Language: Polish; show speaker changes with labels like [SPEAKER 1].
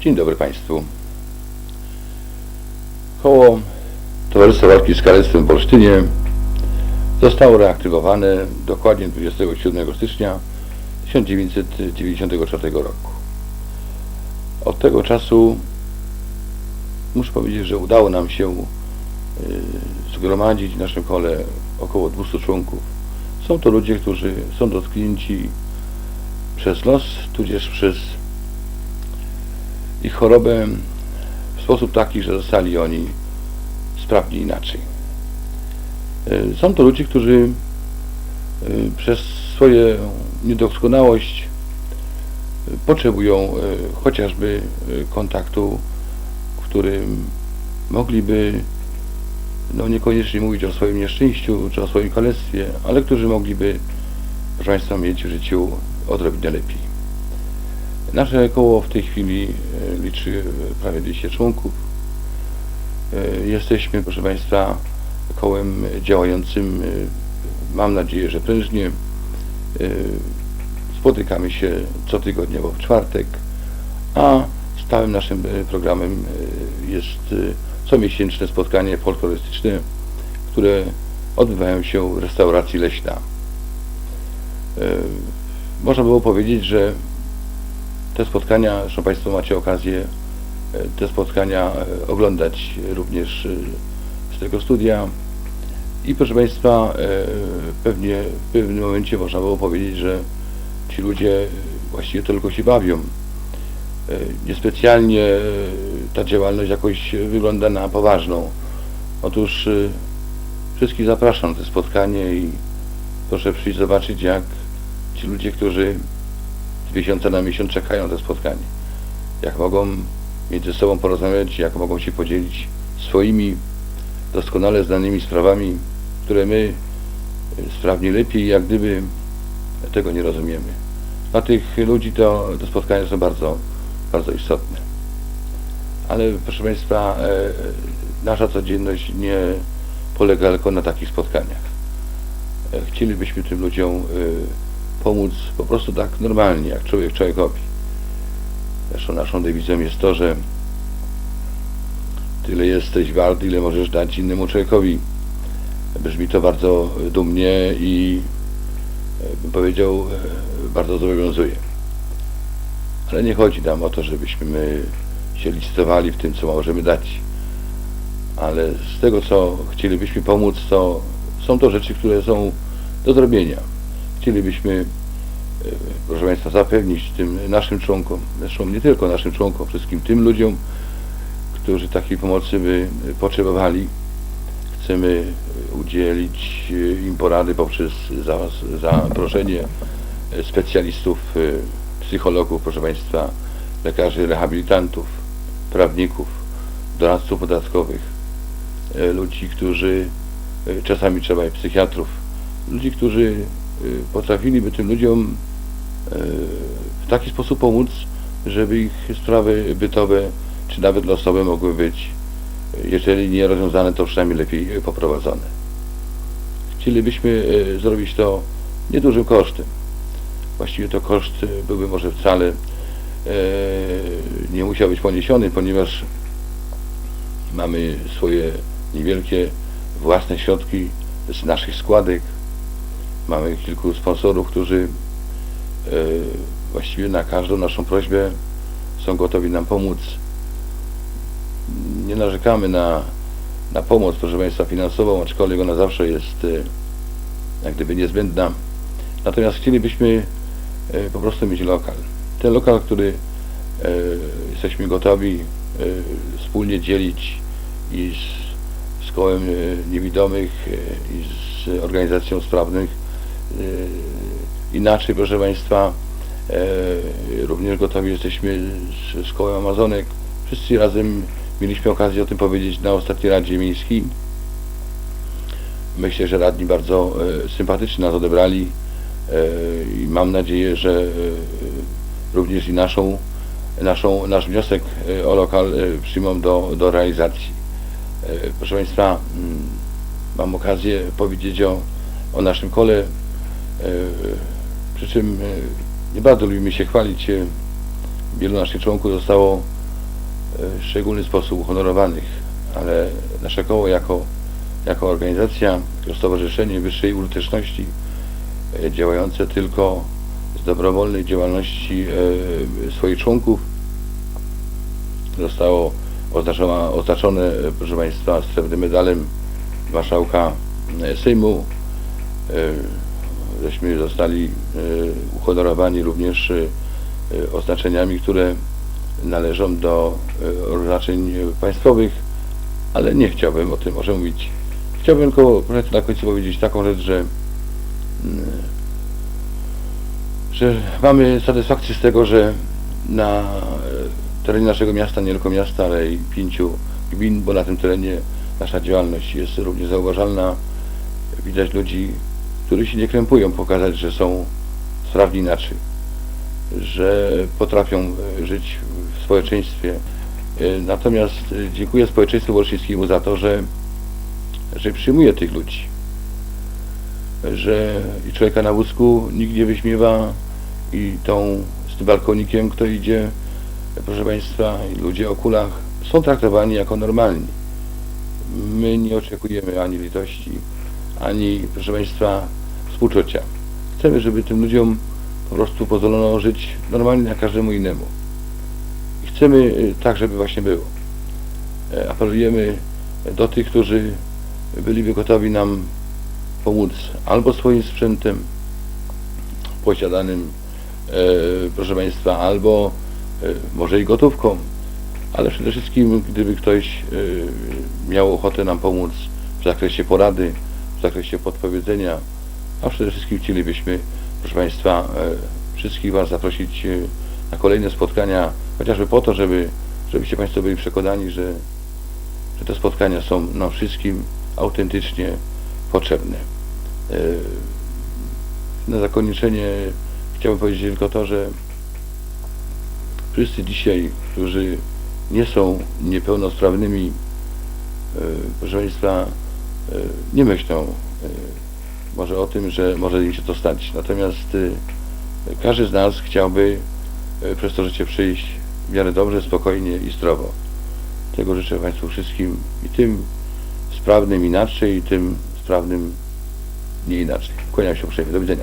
[SPEAKER 1] Dzień dobry Państwu. Koło Towarzystwa Walki z Kalectwem w Olsztynie zostało reaktywowane dokładnie 27 stycznia 1994 roku. Od tego czasu muszę powiedzieć, że udało nam się y, zgromadzić w naszym kole około 200 członków. Są to ludzie, którzy są dotknięci przez los, tudzież przez ich chorobę w sposób taki, że zostali oni sprawni inaczej. Y, Są to ludzie, którzy y, przez swoją niedoskonałość y, potrzebują chociażby kontaktu, w którym mogliby no niekoniecznie mówić o swoim nieszczęściu czy o swoim kalectwie, ale którzy mogliby, proszę Państwa, mieć w życiu odrobinę lepiej. Nasze koło w tej chwili e, liczy e, prawie 200 członków. E, Jesteśmy, proszę Państwa, kołem działającym, mam nadzieję, że prężnie. Spotykamy się cotygodniowo w czwartek, a stałym naszym programem jest comiesięczne spotkanie folklorystyczne, które odbywają się w restauracji Leśna. Można było powiedzieć, że te spotkania, zresztą Państwo macie okazję e, te spotkania e, oglądać również e, z tego studia. I proszę Państwa, pewnie w pewnym momencie można było powiedzieć, że ci ludzie właściwie tylko się bawią. Niespecjalnie ta działalność jakoś wygląda na poważną. Otóż wszystkich zapraszam na to spotkanie i proszę przyjść zobaczyć, jak ci ludzie, którzy miesiąca na miesiąc czekają na to spotkanie, jak mogą między sobą porozmawiać, jak mogą się podzielić swoimi doskonale znanymi sprawami, które my e, sprawnie lepiej, jak gdyby tego nie rozumiemy. Dla tych ludzi to, te spotkania są bardzo, bardzo istotne. Ale proszę Państwa, e, nasza codzienność nie polega tylko na takich spotkaniach. E, Chcielibyśmy tym ludziom pomóc po prostu tak normalnie, jak człowiek człowiekowi. Zresztą naszą dewizją jest to, że tyle jesteś wart, ile możesz dać innemu człowiekowi. Brzmi to bardzo dumnie i e, bym powiedział, e, bardzo zobowiązuje. Ale nie chodzi nam o to, żebyśmy my się licytowali w tym, co możemy dać. Ale z tego, co chcielibyśmy pomóc, to są to rzeczy, które są do zrobienia. Chcielibyśmy, e, proszę Państwa, zapewnić tym naszym członkom, zresztą nie tylko naszym członkom, wszystkim tym ludziom, którzy takiej pomocy by potrzebowali. Chcemy udzielić im porady poprzez za- zaproszenie specjalistów, e, psychologów, proszę Państwa, lekarzy rehabilitantów, prawników, doradców podatkowych, e, ludzi, którzy czasami trzeba i psychiatrów, ludzi, którzy potrafiliby tym ludziom e, w taki sposób pomóc, żeby ich sprawy bytowe czy nawet losowe mogły być, jeżeli nie rozwiązane, to przynajmniej lepiej poprowadzone. Chcielibyśmy e, zrobić to niedużym kosztem. Właściwie to koszt byłby może wcale nie musiał być poniesiony, ponieważ mamy swoje niewielkie własne środki z naszych składek. Mamy kilku sponsorów, którzy e, właściwie na każdą naszą prośbę są gotowi nam pomóc. Nie narzekamy na, na pomoc, proszę Państwa, finansową, aczkolwiek ona zawsze jest e, jak gdyby niezbędna. Natomiast chcielibyśmy e, po prostu mieć lokal. Ten lokal, który jesteśmy gotowi wspólnie dzielić i z, z kołem niewidomych i z organizacją sprawnych. E, inaczej, proszę Państwa, e, również gotowi jesteśmy z, kołem Amazonek. Wszyscy razem mieliśmy okazję o tym powiedzieć na ostatniej Radzie Miejskiej. Myślę, że radni bardzo e, sympatycznie nas odebrali i mam nadzieję, że również i naszą, naszą, nasz wniosek o lokal przyjmą do, do realizacji. Proszę Państwa, mm, mam okazję powiedzieć o, o naszym kole, przy czym e, nie bardzo lubimy się chwalić. e, Wielu naszych członków zostało w szczególny sposób uhonorowanych, ale nasze koło jako, jako organizacja, jako Stowarzyszenie Wyższej Użyteczności e, działające tylko z dobrowolnej działalności e, swoich członków zostało oznaczone, oznaczone e, proszę Państwa, srebrnym medalem marszałka e, Sejmu. Żeśmy zostali e, uhonorowani również e, oznaczeniami, które należą do e, oznaczeń państwowych, ale nie chciałbym o tym może mówić. Chciałbym tylko na końcu powiedzieć taką rzecz, że mm, że mamy satysfakcję z tego, że na terenie naszego miasta, nie tylko miasta, ale i pięciu gmin, bo na tym terenie nasza działalność jest równie zauważalna. Widać ludzi, którzy się nie krępują pokazać, że są sprawni inaczej, że potrafią e, żyć w społeczeństwie. E, Natomiast e, dziękuję społeczeństwu wolszyńskiemu za to, że, że przyjmuje tych ludzi że i człowieka na wózku nikt nie wyśmiewa i tą z tym balkonikiem, kto idzie, proszę Państwa, i ludzie o kulach są traktowani jako normalni. My nie oczekujemy ani litości, ani, proszę Państwa, współczucia. Chcemy, żeby tym ludziom po prostu pozwolono żyć normalnie jak każdemu innemu. I chcemy y, tak, żeby właśnie było. E, Apelujemy do tych, którzy byliby gotowi nam pomóc albo swoim sprzętem posiadanym, e, proszę Państwa, albo e, może i gotówką, ale przede wszystkim, gdyby ktoś e, miał ochotę nam pomóc w zakresie porady, w zakresie podpowiedzenia, a przede wszystkim chcielibyśmy, proszę Państwa, e, wszystkich Was zaprosić e, na kolejne spotkania, chociażby po to, żeby, żebyście Państwo byli przekonani, że, że te spotkania są nam wszystkim autentycznie potrzebne. E, Na zakończenie chciałbym powiedzieć tylko to, że wszyscy dzisiaj, którzy nie są niepełnosprawnymi, proszę Państwa, nie myślą może o tym, że może im się to stać. Natomiast e, każdy z nas chciałby e, przez to życie przyjść w miarę dobrze, spokojnie i zdrowo. Tego życzę Państwu wszystkim i tym sprawnym inaczej, i tym sprawnym nie inaczej. Kłaniam się uprzejmie. Do widzenia.